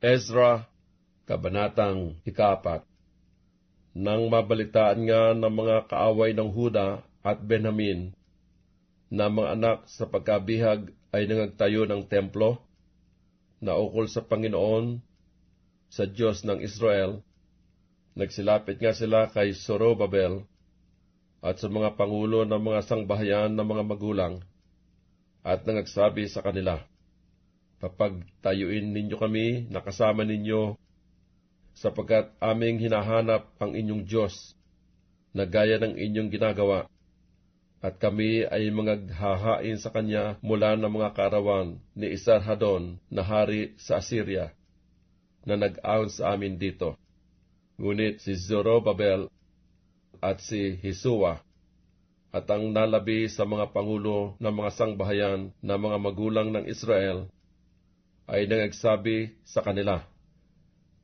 Ezra, Kabanatang Ikapat. Nang mabalitaan nga ng mga kaaway ng Huda at Benjamin na mga anak sa pagkabihag ay nangagtayo ng templo na ukol sa Panginoon, sa Diyos ng Israel, nagsilapit nga sila kay Zorobabel at sa mga pangulo ng mga sangbahayan ng mga magulang at nangagsabi sa kanila, Papagtayuin ninyo kami na kasama ninyo sapagkat aming hinahanap ang inyong Diyos na gaya ng inyong ginagawa at kami ay mangaghahain sa kanya mula ng mga karawan ni Isarhadon na hari sa Assyria na nag-aon sa amin dito. Ngunit si Zorobabel at si Hisua at ang nalabi sa mga pangulo ng mga sangbahayan na mga magulang ng Israel ay nangagsabi sa kanila,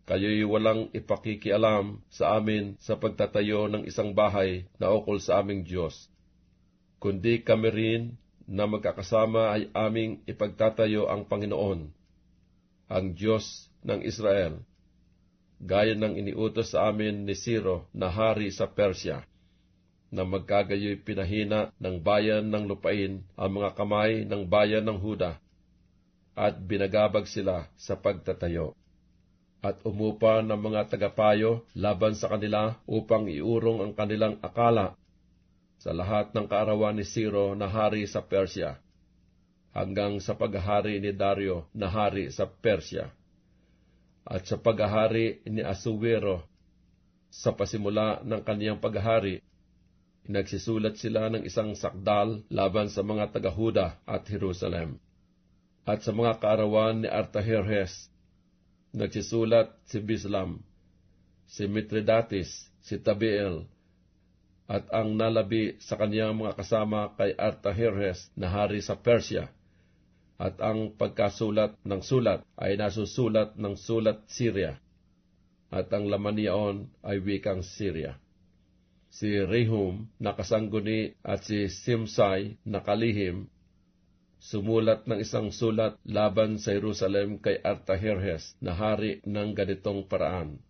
Kayo'y walang ipakikialam sa amin sa pagtatayo ng isang bahay na ukol sa aming Diyos. Kundi kami rin na magkakasama ay aming ipagtatayo ang Panginoon, ang Diyos ng Israel, gaya ng iniutos sa amin ni Siro na hari sa Persya, na magkagayoy pinahina ng bayan ng lupain ang mga kamay ng bayan ng Huda at binagabag sila sa pagtatayo. At umupa ng mga tagapayo laban sa kanila upang iurong ang kanilang akala sa lahat ng kaarawan ni Siro na hari sa Persya, hanggang sa paghahari ni Dario na hari sa Persya, at sa paghahari ni Asuwero sa pasimula ng kaniyang paghahari, nagsisulat sila ng isang sakdal laban sa mga taga-Huda at Jerusalem at sa mga kaarawan ni Artaherhes. Nagsisulat si Bislam, si Mitridates, si Tabiel, at ang nalabi sa kaniyang mga kasama kay Artaherhes na hari sa Persya, at ang pagkasulat ng sulat ay nasusulat ng sulat Syria, at ang laman niyaon ay wikang Syria. Si Rehum na kasangguni at si Simsai na kalihim sumulat ng isang sulat laban sa Jerusalem kay Artaherhes na hari ng ganitong paraan.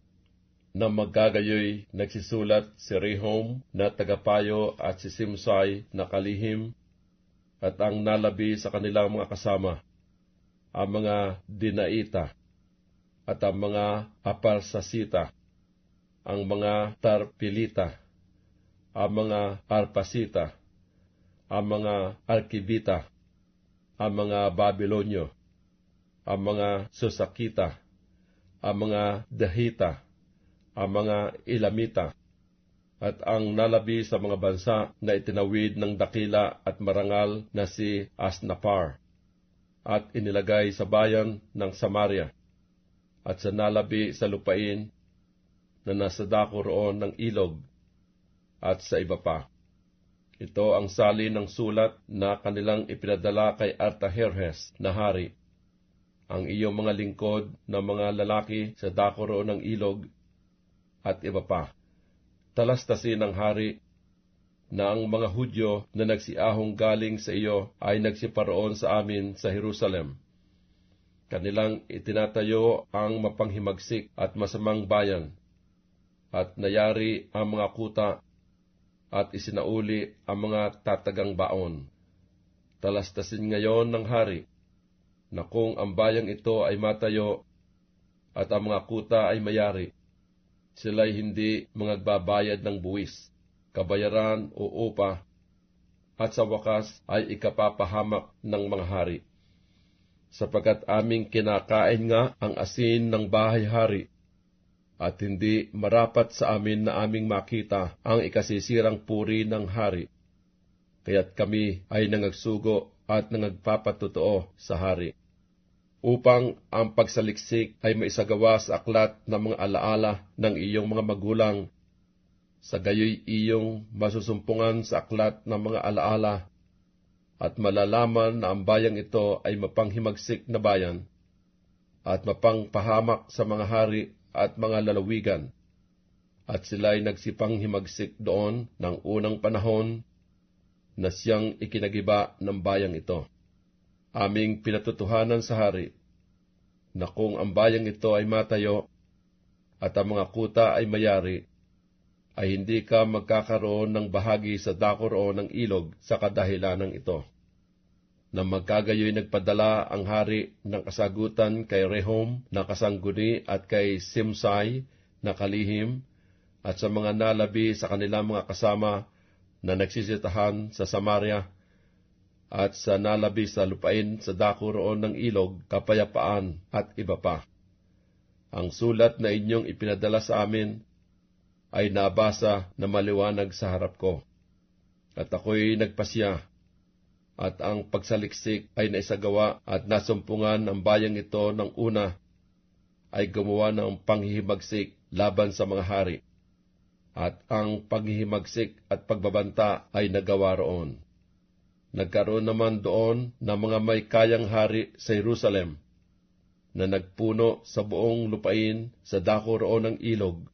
Na magagayoy nagsisulat si Rehom na tagapayo at si Simsai na kalihim at ang nalabi sa kanilang mga kasama, ang mga dinaita at ang mga aparsasita, ang mga tarpilita, ang mga arpasita, ang mga arkibita, ang mga Babilonyo, ang mga Susakita, ang mga Dahita, ang mga Ilamita, at ang nalabi sa mga bansa na itinawid ng dakila at marangal na si Asnapar, at inilagay sa bayan ng Samaria, at sa nalabi sa lupain na nasa dako roon ng ilog, at sa iba pa. Ito ang sali ng sulat na kanilang ipinadala kay Artaherhes na hari. Ang iyong mga lingkod na mga lalaki sa dakoro ng ilog at iba pa. Talastasin ng hari na ang mga Hudyo na nagsiahong galing sa iyo ay nagsiparoon sa amin sa Jerusalem. Kanilang itinatayo ang mapanghimagsik at masamang bayan, at nayari ang mga kuta at isinauli ang mga tatagang baon. Talastasin ngayon ng hari na kung ang bayang ito ay matayo at ang mga kuta ay mayari, sila'y hindi magbabayad ng buwis, kabayaran o upa, at sa wakas ay ikapapahamak ng mga hari. Sapagkat aming kinakain nga ang asin ng bahay-hari, at hindi marapat sa amin na aming makita ang ikasisirang puri ng hari. Kaya't kami ay nangagsugo at nangagpapatotoo sa hari. Upang ang pagsaliksik ay maisagawa sa aklat ng mga alaala ng iyong mga magulang, sa gayoy iyong masusumpungan sa aklat ng mga alaala, at malalaman na ang bayang ito ay mapanghimagsik na bayan, at mapangpahamak sa mga hari at mga lalawigan, at sila'y nagsipang himagsik doon ng unang panahon na siyang ikinagiba ng bayang ito. Aming pinatutuhanan sa hari na kung ang bayang ito ay matayo at ang mga kuta ay mayari, ay hindi ka magkakaroon ng bahagi sa dakor o ng ilog sa kadahilan ng ito. Na magkagayoy nagpadala ang hari ng kasagutan kay Rehom na kasangguni at kay Simsai na kalihim at sa mga nalabi sa kanilang mga kasama na nagsisitahan sa Samaria at sa nalabi sa lupain sa dako roon ng ilog, kapayapaan at iba pa. Ang sulat na inyong ipinadala sa amin ay nabasa na maliwanag sa harap ko. At ako'y nagpasya, at ang pagsaliksik ay naisagawa at nasumpungan ang bayang ito ng una ay gumawa ng panghihimagsik laban sa mga hari at ang paghihimagsik at pagbabanta ay nagawa roon. Nagkaroon naman doon ng mga may kayang hari sa Jerusalem na nagpuno sa buong lupain sa dako roon ng ilog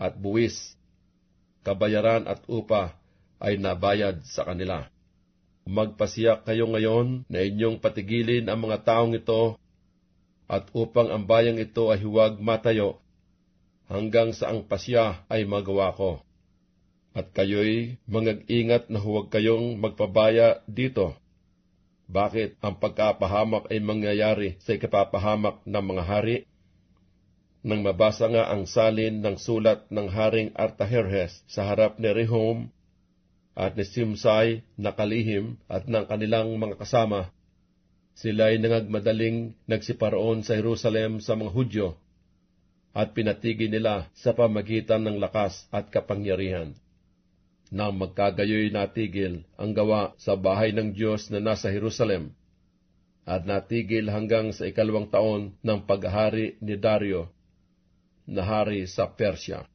at buwis, kabayaran at upa ay nabayad sa kanila. Magpasiyak kayo ngayon na inyong patigilin ang mga taong ito at upang ang bayang ito ay huwag matayo hanggang sa ang pasya ay magawa ko. At kayo'y mangag-ingat na huwag kayong magpabaya dito. Bakit ang pagkapahamak ay mangyayari sa ikapapahamak ng mga hari? Nang mabasa nga ang salin ng sulat ng Haring Artaherhes sa harap ni Rehum at ni Simsai na kalihim at ng kanilang mga kasama, sila'y nangagmadaling nagsiparoon sa Jerusalem sa mga Hudyo at pinatigil nila sa pamagitan ng lakas at kapangyarihan. Nang magkagayoy natigil ang gawa sa bahay ng Diyos na nasa Jerusalem, at natigil hanggang sa ikalawang taon ng paghahari ni Dario na hari sa Persya.